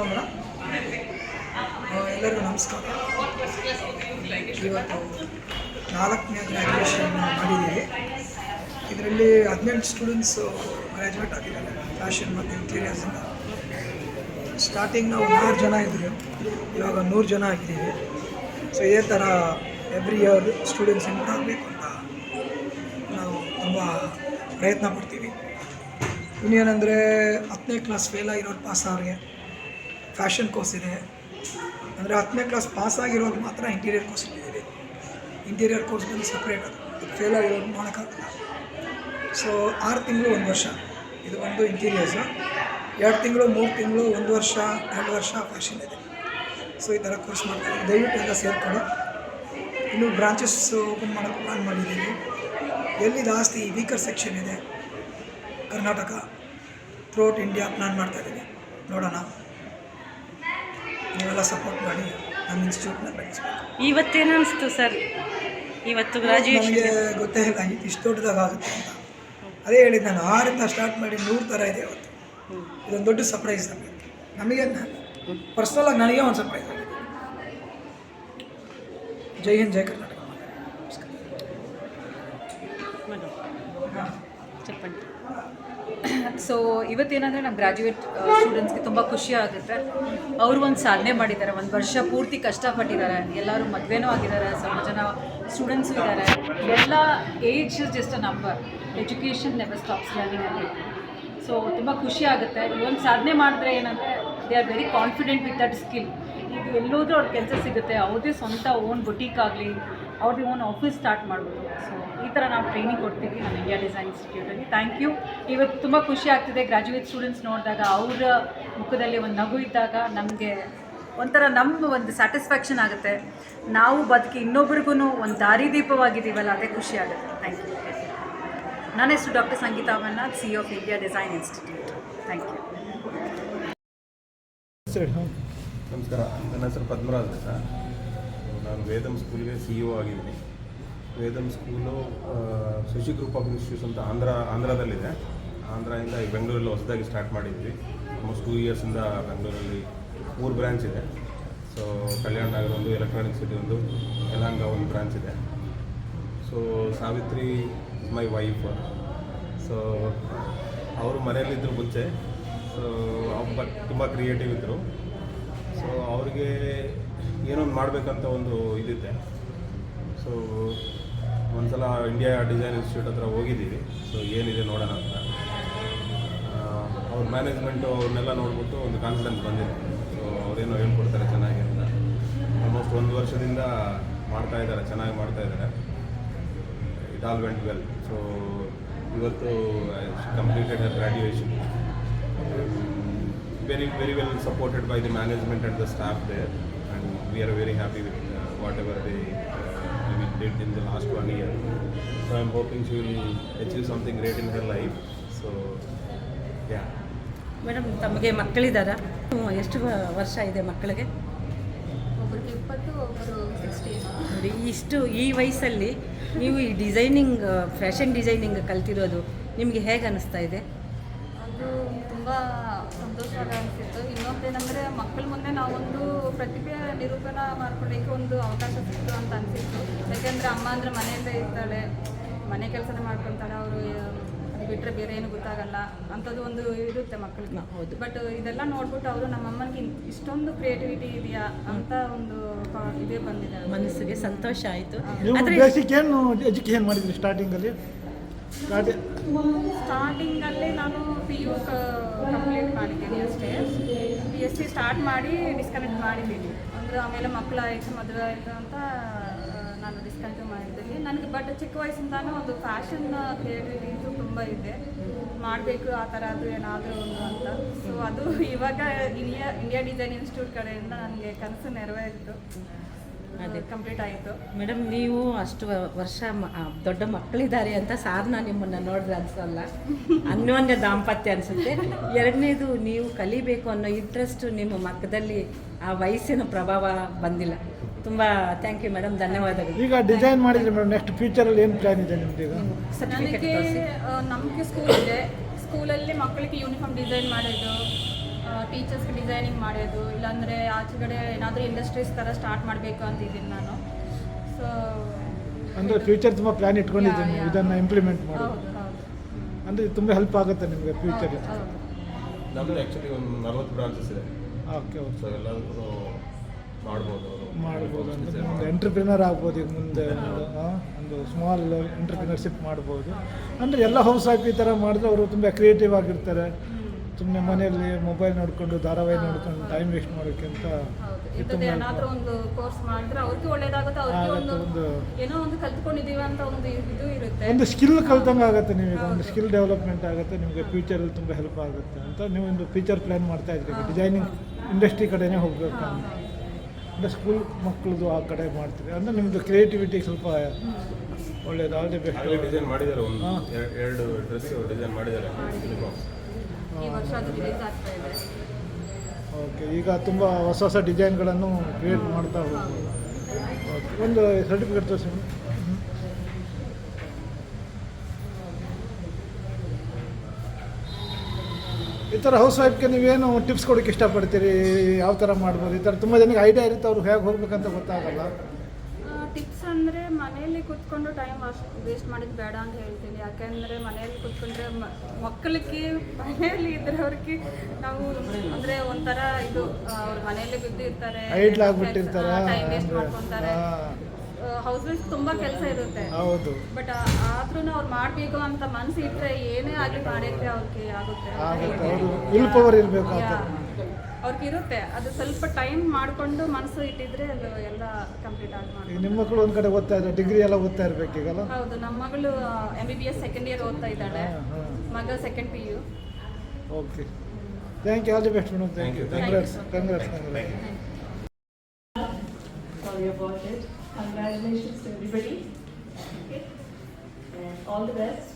ಕಮಲ madam. ಎಲ್ಲರಿಗೂ ನಮಸ್ಕಾರ. ಇವತ್ತು ನಾಲ್ಕನೇ ಗ್ರ್ಯಾಜುಯೇಷನ್ ಮಾಡಿದ್ದೀವಿ. ಇದರಲ್ಲಿ ಹದಿನೆಂಟು ಸ್ಟೂಡೆಂಟ್ಸು ಗ್ರ್ಯಾಜುಯೇಟ್ ಆಗಿದ್ದಾರೆ. ಫ್ಯಾಷನ್ ಮತ್ತು ಇಂಟೀರಿಯರ್ಸಿಂದ ಸ್ಟಾರ್ಟಿಂಗ್ ನಾವು ನೂರು ಜನ ಇದ್ದರು ಇವಾಗ ನೂರು ಜನ ಆಗಿದ್ದೀವಿ. ಸೊ ಇದೇ ಥರ ಎವ್ರಿ ಇಯರ್ ಸ್ಟೂಡೆಂಟ್ಸ್ ಇಂಪ್ರೂವ್ ಆಗಬೇಕು ಅಂತ ನಾವು ತುಂಬ ಪ್ರಯತ್ನ ಪಡ್ತೀವಿ. ಇನ್ನೇನೆಂದರೆ ಹತ್ತನೇ ಕ್ಲಾಸ್ ಫೇಲ್ ಆಗಿರೋರು ಪಾಸ್ ಅವ್ರಿಗೆ. ಫ್ಯಾಷನ್ ಕೋರ್ಸ್ ಇದೆ. ಅಂದರೆ ಹತ್ತನೇ ಕ್ಲಾಸ್ ಪಾಸ್ ಆಗಿರೋರು ಮಾತ್ರ ಇಂಟೀರಿಯರ್ ಕೋರ್ಸ್ ಇದೆ. ಇಂಟೀರಿಯರ್ ಕೋರ್ಸ್ ಬಂದು ಸಪ್ರೇಟ್ ಅದು. ಫೇಲ್ ಆಗಿರೋರು ಮಾಡೋಕ್ಕಾಗಲ್ಲ. ಸೊ ಆರು ತಿಂಗಳು ಒಂದು ವರ್ಷ. ಇದು ಒಂದು ಇಂಟೀರಿಯರ್ಸು ಎರಡು ತಿಂಗಳು, ಮೂರು ತಿಂಗಳು, ಒಂದು ವರ್ಷ, ಎರಡು ವರ್ಷ ಫ್ಯಾಷನ್ ಇದೆ. ಸೊ ಈ ಥರ ಕೋರ್ಸ್ ಮಾಡ್ತಾರೆ. ದಯವಿಟ್ಟು ಎಲ್ಲ ಸೇರ್ಕೊಂಡು ಇನ್ನೂ ಬ್ರಾಂಚಸ್ ಓಪನ್ ಮಾಡೋಕ್ಕೆ ಪ್ಲಾನ್ ಮಾಡಿದ್ದೀವಿ ಎಲ್ಲಿ ಜಾಸ್ತಿ ವೀಕರ್ ಸೆಕ್ಷನ್ ಇದೆ? ಕರ್ನಾಟಕ. ಥ್ರೂಔಟ್ ಇಂಡಿಯಾ ಪ್ಲಾನ್ ಮಾಡ್ತಾ ಇದ್ದೀವಿ ನೋಡೋಣ. ನೀವೆಲ್ಲ ಸಪೋರ್ಟ್ ಮಾಡಿ ನಮ್ಮ ಇನ್ಸ್ಟಿಟ್ಯೂಟ್ನ ಬೆಳೆಸಬೇಕು. ಇವತ್ತೇನು ಅನಿಸ್ತು ಸರ್? ಇವತ್ತು ನನಗೆ ಗೊತ್ತೇ ಇಲ್ಲ ಇಷ್ಟು ದೊಡ್ಡದಾಗುತ್ತೆ ಅಂತ. ಅದೇ ಹೇಳಿದ್ದು ನಾನು ಆರಿಂದ ಸ್ಟಾರ್ಟ್ ಮಾಡಿ ನೂರು ಥರ ಇದೆ ಇವತ್ತು ಇದೊಂದು ದೊಡ್ಡ ಸರ್ಪ್ರೈಸ್ ನಮಗೆ. ನಮಗೆ ಪರ್ಸ್ನಲಾಗಿ ನನಗೆ ಒಂದು ಸರ್ಪ್ರೈಸ್ ಆಗಿದೆ. ಜೈ ಹಿಂದ್ ಜೈ ಕರ್ನಾಟಕ. ನಮಸ್ಕಾರ. ಸೊ ಇವತ್ತೇನಂದರೆ ನಮ್ಮ ಗ್ರ್ಯಾಜುಯೇಟ್ ಸ್ಟೂಡೆಂಟ್ಸ್ಗೆ ತುಂಬ ಖುಷಿ ಆಗುತ್ತೆ. ಅವರು ಒಂದು ಸಾಧನೆ ಮಾಡಿದ್ದಾರೆ ಒಂದು ವರ್ಷ ಪೂರ್ತಿ ಕಷ್ಟಪಟ್ಟಿದ್ದಾರೆ ಎಲ್ಲರೂ ಮದುವೆನೂ ಆಗಿದ್ದಾರೆ ಸ್ವಲ್ಪ ಜನ ಸ್ಟೂಡೆಂಟ್ಸು ಇದ್ದಾರೆ ಎಲ್ಲ age just a number education never stops learning ಅಂತ ಸೊ ತುಂಬ ಖುಷಿ ಆಗುತ್ತೆ. ಈ ಒಂದು ಸಾಧನೆ ಮಾಡಿದ್ರೆ ಏನಂದರೆ they are very confident with that skill ಈಗ ಎಲ್ಲೋದ್ರೂ ಅವ್ರ ಕೆಲಸ ಸಿಗುತ್ತೆ ಯಾವುದೇ ಸ್ವಂತ ಓನ್ ಬುಟೀಕ್ ಆಗಲಿ ಅವ್ರದ್ದು ಓನ್ ಆಫೀಸ್ ಸ್ಟಾರ್ಟ್ ಮಾಡ್ಬೋದು ಸೊ ಈ ಥರ ನಾವು ಟ್ರೈನಿಂಗ್ ಕೊಡ್ತೀವಿ ನಮ್ಮ ಇಂಡಿಯಾ ಡಿಸೈನ್ ಇನ್ಸ್ಟಿಟ್ಯೂಟಲ್ಲಿ ಥ್ಯಾಂಕ್ ಯು ಇವತ್ತು ತುಂಬ ಖುಷಿ ಆಗ್ತಿದೆ. ಗ್ರ್ಯಾಜುಯೇಟ್ ಸ್ಟೂಡೆಂಟ್ಸ್ ನೋಡಿದಾಗ ಅವರ ಮುಖದಲ್ಲಿ ಒಂದು ನಗು ಇದ್ದಾಗ ನಮಗೆ ಒಂಥರ ನಮ್ಮ ಒಂದು ಸ್ಯಾಟಿಸ್ಫ್ಯಾಕ್ಷನ್ ಆಗುತ್ತೆ. ನಾವು ಬದುಕಿ ಇನ್ನೊಬ್ರಿಗೂ ಒಂದು ದಾರಿದೀಪವಾಗಿದ್ದೀವಲ್ಲ ಅದೇ ಖುಷಿ ಆಗುತ್ತೆ. ಥ್ಯಾಂಕ್ ಯು ನನ್ನ ಹೆಸರು doctor Sangeetha Amarnath C of India design institute thank you ನಮಸ್ಕಾರ. ನನ್ನ ಹೆಸರು ಪದ್ಮರಾಜ್ ಅಂತ. ನಾನು ವೇದಂ ಸ್ಕೂಲ್ಗೆ ಸಿ ಇ ಆಗಿದ್ದೀನಿ. Vedam school Shashi group of institutes ಅಂತ ಆಂಧ್ರ, ಆಂಧ್ರದಲ್ಲಿದೆ. ಆಂಧ್ರದಿಂದ ಈ ಬೆಂಗಳೂರಲ್ಲಿ ಹೊಸದಾಗಿ ಸ್ಟಾರ್ಟ್ ಮಾಡಿದ್ವಿ. ಆಲ್ಮೋಸ್ಟ್ ಟೂ ಇಯರ್ಸಿಂದ ಬೆಂಗಳೂರಲ್ಲಿ ಮೂರು ಬ್ರ್ಯಾಂಚ್ ಇದೆ. ಸೊ ಕಲ್ಯಾಣ ನಗರ ಒಂದು ಎಲೆಕ್ಟ್ರಾನಿಕ್ ಸಿಟಿ ಒಂದು ಯಲಹಂಗ ಒಂದು ಬ್ರ್ಯಾಂಚ್ ಇದೆ. So Savitri my wife so ಅವರು ಮನೆಯಲ್ಲಿದ್ದರು ಮುಂಚೆ. ಸೊ ಬಟ್ ತುಂಬ ಕ್ರಿಯೇಟಿವ್ ಇದ್ದರು ಸೊ ಅವ್ರಿಗೆ ಏನೊಂದು ಮಾಡಬೇಕಂತ ಒಂದು ಇದಿದೆ. ಸೊ ಒಂದ್ಸಲ ಇಂಡಿಯಾ ಡಿಸೈನ್ ಇನ್ಸ್ಟಿಟ್ಯೂಟ್ ಹತ್ರ ಹೋಗಿದ್ದೀವಿ. ಸೊ ಏನಿದೆ ನೋಡೋಣ ಅಂತ. ಅವ್ರ ಮ್ಯಾನೇಜ್ಮೆಂಟು ಅವ್ರನ್ನೆಲ್ಲ ನೋಡ್ಬಿಟ್ಟು ಒಂದು ಕಾನ್ಫಿಡೆನ್ಸ್ ಬಂದಿದೆ. ಸೊ ಅವರೇನೋ ಹೇಳ್ಕೊಡ್ತಾರೆ ಚೆನ್ನಾಗಿ ಅಂತ. ಆಲ್ಮೋಸ್ಟ್ ಒಂದು ವರ್ಷದಿಂದ ಮಾಡ್ತಾ ಇದ್ದಾರೆ, ಚೆನ್ನಾಗಿ ಮಾಡ್ತಾ ಇದ್ದಾರೆ. It all went well so ಇವತ್ತು completed her graduation very very well supported by the management and the staff there and we are very happy with whatever they we did in the last one year so I am hoping she will achieve something great in her life so madam ತಮಗೆ ಮಕ್ಕಳಿದ್ದಾರಾ? ಹ್ಞೂ, ಎಷ್ಟು ವರ್ಷ ಇದೆ ಮಕ್ಕಳಿಗೆ? ಒಬ್ರಿಗೆ ಇಪ್ಪತ್ತು ಒಬ್ಬರು ಸಿಕ್ಸ್ಟಿ ನೋಡಿ ಇಷ್ಟು ಈ ವಯಸ್ಸಲ್ಲಿ ನೀವು ಈ ಡಿಸೈನಿಂಗ್ ಫ್ಯಾಷನ್ ಡಿಸೈನಿಂಗ್ ಕಲ್ತಿರೋದು ನಿಮಗೆ ಹೇಗೆ ಅನಿಸ್ತಾ ಇದೆ? ಅದು ತುಂಬ ಸಂತೋಷವಾಗಿ ಅನಿಸಿತ್ತು. ಇನ್ನೊಂದೇನೆಂದರೆ ಮಕ್ಕಳ ಮುಂದೆ ನಾವೊಂದು ಪ್ರತಿಭೆ ನಿರೂಪಣ ಮಾಡ್ಕೊಳ್ಳಿಕ್ಕೆ ಒಂದು ಅವಕಾಶ ಸಿಕ್ತು ಅಂತ ಅನಿಸಿತ್ತು. ಯಾಕೆಂದರೆ ಅಮ್ಮ ಅಂದರೆ ಮನೆಯಲ್ಲೇ ಇರ್ತಾಳೆ ಮನೆ ಕೆಲಸನೇ ಮಾಡ್ಕೊಳ್ತಾಳೆ ಅವರು ಅದು ಬಿಟ್ಟರೆ ಬೇರೆ ಏನು ಗೊತ್ತಾಗಲ್ಲ ಅಂಥದ್ದು ಒಂದು ಇರುತ್ತೆ ಮಕ್ಕಳಿಗೆ. ಹೌದು. ಬಟ್ ಇದೆಲ್ಲ ನೋಡ್ಬಿಟ್ಟು ಅವರು ನಮ್ಮ ಅಮ್ಮನಿಗೆ ಇಷ್ಟೊಂದು ಕ್ರಿಯೇಟಿವಿಟಿ ಇದೆಯಾ ಅಂತ ಒಂದು ಇದೇ ಬಂದಿದೆ ಮನಸ್ಸಿಗೆ ಸಂತೋಷ ಆಯಿತು. ಏನು ಎಜುಕೇಷನ್ ಮಾಡಿದ್ರಿ ಸ್ಟಾರ್ಟಿಂಗಲ್ಲಿ ಸ್ಟಾರ್ಟಿಂಗ್ ಸ್ಟಾರ್ಟಿಂಗಲ್ಲಿ ನಾನು ಪಿ ಯು ಕಂಪ್ಲೀಟ್ ಮಾಡಿದ್ದೀನಿ. ಸಿ ಸ್ಟಾರ್ಟ್ ಮಾಡಿ ಡಿಸ್ಕನೆಕ್ಟ್ ಮಾಡಿದ್ದೀನಿ. ಅಂದರೆ ಆಮೇಲೆ ಮಕ್ಕಳು ಆಯಿತು, ಮದುವೆ ಆಯಿತು ಅಂತ ನಾನು ಡಿಸ್ಕನೆಕ್ಟ್ ಮಾಡಿದ್ದೀನಿ. ನನಗೆ ಬಟ್ ಚಿಕ್ಕ ವಯಸ್ಸಿಂದಾನು ಒಂದು ಫ್ಯಾಷನ್ ಕ್ರಿಯೇಟಿವಿಟಿ ತುಂಬ ಇದೆ. ಮಾಡಬೇಕು, ಆ ಥರ ಅದು ಏನಾದರೂ ಒಂದು ಅಂತ. ಸೊ ಅದು ಇವಾಗ ಇಂಡಿಯಾ ಇಂಡಿಯಾ ಡಿಸೈನ್ ಇನ್ಸ್ಟಿಟ್ಯೂಟ್ ಕಡೆಯಿಂದ ನನಗೆ ಕನಸು ನೆರವೇರಿತು. ಅದೇ. ಕಂಪ್ಲೀಟ್ ಆಯಿತು. ಮೇಡಮ್ ನೀವು ಅಷ್ಟು ವರ್ಷ ದೊಡ್ಡ ಮಕ್ಕಳಿದ್ದಾರೆ ಅಂತ ನಾನು ನಿಮ್ಮನ್ನು ನೋಡಿದ್ರೆ ಅನ್ಸಲ್ಲ. ಅನ್ಯೋನ್ಯ ದಾಂಪತ್ಯ ಅನಿಸುತ್ತೆ. ಎರಡನೇದು ನೀವು ಕಲಿಬೇಕು ಅನ್ನೋ ಇಂಟ್ರೆಸ್ಟು ನಿಮ್ಮ ಮಕ್ಕದಲ್ಲಿ ಆ ವಯಸ್ಸಿನ ಪ್ರಭಾವ ಬಂದಿಲ್ಲ. ತುಂಬ ಥ್ಯಾಂಕ್ ಯು ಮೇಡಮ್ ಧನ್ಯವಾದಗಳು. ಈಗ ಡಿಸೈನ್ ಮಾಡಿದ್ರೆ ಮೇಡಮ್ ನೆಕ್ಸ್ಟ್ ಫ್ಯೂಚರಲ್ಲಿ ಏನು ಪ್ಲಾನ್ ಇದೆ ನಿಮ್ದು ಈಗ? ನನಗೆ ಸ್ಕೂಲ್ ಇದೆ. ಸ್ಕೂಲಲ್ಲಿ ಮಕ್ಕಳಿಗೆ ಯೂನಿಫಾರ್ಮ್ ಡಿಸೈನ್ ಮಾಡೋದು ಟೀಚರ್ಸ್ಗೆ ಡಿಸೈನಿಂಗ್ ಮಾಡೋದು ಇಲ್ಲಾಂದರೆ ಆಚೆಗಡೆ ಏನಾದರೂ ಇಂಡಸ್ಟ್ರೀಸ್ ಥರ ಸ್ಟಾರ್ಟ್ ಮಾಡಬೇಕು ಅಂತಿದ್ದೀನಿ ನಾನು. ಸೊ ಅಂದರೆ ಫ್ಯೂಚರ್ ತುಂಬ ಪ್ಲ್ಯಾನ್ ಇಟ್ಕೊಂಡಿದ್ದೀನಿ. ಇದನ್ನು ಇಂಪ್ಲಿಮೆಂಟ್ ಮಾಡೋದು ಹೌದು ಹೌದು. ಅಂದರೆ ತುಂಬ ಹೆಲ್ಪ್ ಆಗುತ್ತೆ ನಿಮಗೆ ಫ್ಯೂಚರ್ ನಮ್ಮದು ಆ್ಯಕ್ಚುಲಿ ಒಂದು ನಲ್ವತ್ತು ಬ್ರಾಂಚಸ್ ಇದೆ. ಓಕೆ ಓಕೆ ಸೊ ಎಲ್ಲದಕ್ಕೂ ಮಾಡ್ಬೋದು ಅವರು. ಮಾಡ್ಬೋದು ಅಂದರೆ ಒಂದು ಎಂಟ್ರಪ್ರಿನರ್ ಆಗ್ಬೋದು ಈಗ ಮುಂದೆ ಒಂದು, ಸ್ಮಾಲ್ ಎಂಟ್ರಪ್ರಿನರ್ಶಿಪ್ ಮಾಡ್ಬೋದು. ಅಂದರೆ ಎಲ್ಲ ಹೌಸ್ ವೈಫ್ ಈ ಥರ ಮಾಡಿದ್ರೆ ಅವರು ತುಂಬ ಕ್ರಿಯೇಟಿವ್ ಆಗಿರ್ತಾರೆ. ಸುಮ್ಮನೆ ಮನೆಯಲ್ಲಿ ಮೊಬೈಲ್ ನೋಡಿಕೊಂಡು ಧಾರಾವಾಹಿ ನೋಡ್ಕೊಂಡು ಟೈಮ್ ವೇಸ್ಟ್ ಮಾಡೋಕ್ಕಿಂತ ಹೌದು. ಇದು ಇಂಥದ್ದು ಏನಾದರೂ ಒಂದು ಕೋರ್ಸ್ ಮಾಡಿದ್ರೆ ಅವ್ರಿಗೂ ಒಳ್ಳೇದಾಗುತ್ತೆ ಅವ್ರಿಗೆ ಆಗುತ್ತೆ, ಒಂದು ಒಂದು- ಏನೋ ಒಂದು ಕಲ್ತ್ಕೊಂಡಿದೀವಿ ಅಂತ ಒಂದು ಇದು ಇರುತ್ತೆ. ಒಂದು ಸ್ಕಿಲ್ ಕಲ್ತಂಗೆ ಆಗುತ್ತೆ ನಿಮಗೆ ಒಂದು ಸ್ಕಿಲ್ ಡೆವಲಪ್ಮೆಂಟ್ ಆಗುತ್ತೆ ನಿಮಗೆ ಫ್ಯೂಚರಲ್ಲಿ ತುಂಬ ಹೆಲ್ಪ್ ಆಗುತ್ತೆ ಅಂತ ನೀವು ಒಂದು ಫ್ಯೂಚರ್ ಪ್ಲ್ಯಾನ್ ಮಾಡ್ತಾ ಇದ್ದೀರಿ. ಡಿಸೈನಿಂಗ್ ಇಂಡಸ್ಟ್ರಿ ಕಡೆನೇ ಹೋಗಬೇಕು ಅಂತ. ಅಂದರೆ ಸ್ಕೂಲ್ ಮಕ್ಕಳದು ಆ ಕಡೆ ಮಾಡ್ತೀರಿ. ಅಂದರೆ ನಿಮ್ಮದು ಕ್ರಿಯೇಟಿವಿಟಿ ಸ್ವಲ್ಪ ಒಳ್ಳೇದು ಆಲ್ ದಿ ಬೆಸ್ಟ್ ಡಿಸೈನ್ ಮಾಡಿದ್ದಾರೆ ಒಂದು ಎರಡು ಡ್ರೆಸ್ ಡಿಸೈನ್ ಮಾಡಿದ್ದಾರೆ. ವರ್ಷ ಓಕೆ ಈಗ ತುಂಬ ಹೊಸ ಹೊಸ ಡಿಸೈನ್ಗಳನ್ನು ಕ್ರಿಯೇಟ್ ಮಾಡ್ತಾ ಹೋಗ್ಬೋದು. ಒಂದು ಸರ್ಟಿಫಿಕೇಟ್ ತೋರಿಸಿ. ಈ ಥರ ಹೌಸ್ ವೈಫ್ಗೆ ನೀವೇನು ಟಿಪ್ಸ್ ಕೊಡೋಕ್ಕೆ ಇಷ್ಟಪಡ್ತೀರಿ? ಯಾವ ಥರ ಮಾಡ್ಬೋದು? ಈ ಥರ ತುಂಬ ಜನಕ್ಕೆ ಐಡಿಯಾ ಇರುತ್ತೆ, ಅವ್ರು ಹೇಗೆ ಹೋಗ್ಬೇಕಂತ ಗೊತ್ತಾಗಲ್ಲ. ಟಿಪ್ಸ್ ಅಂದರೆ ಮನೆಯಲ್ಲಿ ಕೂತ್ಕೊಂಡು ಟೈಮ್ ಅಷ್ಟು ವೇಸ್ಟ್ ಮಾಡಿದ್ದು ಬೇಡ ಅಂತ ಹೇಳ್ತೀನಿ. ಯಾಕೆಂದರೆ ಮನೆಯಲ್ಲಿ ಕೂತ್ಕೊಂಡ್ರೆ ಮಕ್ಕಳಿಗೆ ಮನೆಯಲ್ಲಿ ಇದ್ರೆ ಅವ್ರಿಗೆ ನಾವು ಅಂದರೆ ಒಂಥರ ಇದು ಅವ್ರ ಮನೆಯಲ್ಲಿ ಬಿದ್ದಿರ್ತಾರೆ ಟೈಮ್ ವೇಸ್ಟ್ ಮಾಡ್ಕೊತಾರೆ. ಹೌಸ್ ವೈಫ್ ತುಂಬಾ ಕೆಲಸ ಇರುತ್ತೆ. ಹೌದು. ಬಟ್ ಆದ್ರೂ ಅವ್ರು ಮಾಡಬೇಕು ಅಂತ ಮನಸ್ಸು ಇಟ್ಟರೆ ಏನೇ ಆಗಲಿ ಮಾಡಿದ್ರೆ ಅವ್ರಿಗೆ ಆಗುತ್ತೆ ಅಂತ ಆಗುತ್ತೆ ಹೇಳ್ತೀನಿ. ಅವರು ವಿಲ್ ಪವರ್ ಇರಬೇಕು ಆ ಥರ ಯಾ. ಅವ್ರಿಗೆ ಇರುತ್ತೆ ಅದು ಸ್ವಲ್ಪ ಟೈಮ್ ಮಾಡಿಕೊಂಡು ಮನಸ್ಸು ಇಟ್ಟಿದ್ರೆ ಅದು ಎಲ್ಲ ಕಂಪ್ಲೀಟ್ ಆಗಿ ನಿಮ್ಮ ಮಕ್ಕಳು ಒಂದು ಕಡೆ ಓದ್ತಾ ಇದ್ದಾರೆ ಡಿಗ್ರಿ ಎಲ್ಲ ಓದ್ತಾ ಇರಬೇಕೀಗಲ್ಲ ಹೌದು ನಮ್ಮ ಮಗಳು M B B S second year ಓದ್ತಾ ಇದ್ದಾಳೆ. ಮಗ second P U okay thank you all the best madam thank you congrats congrats congrats Sorry about it. Congratulations to everybody. Okay. And all the best.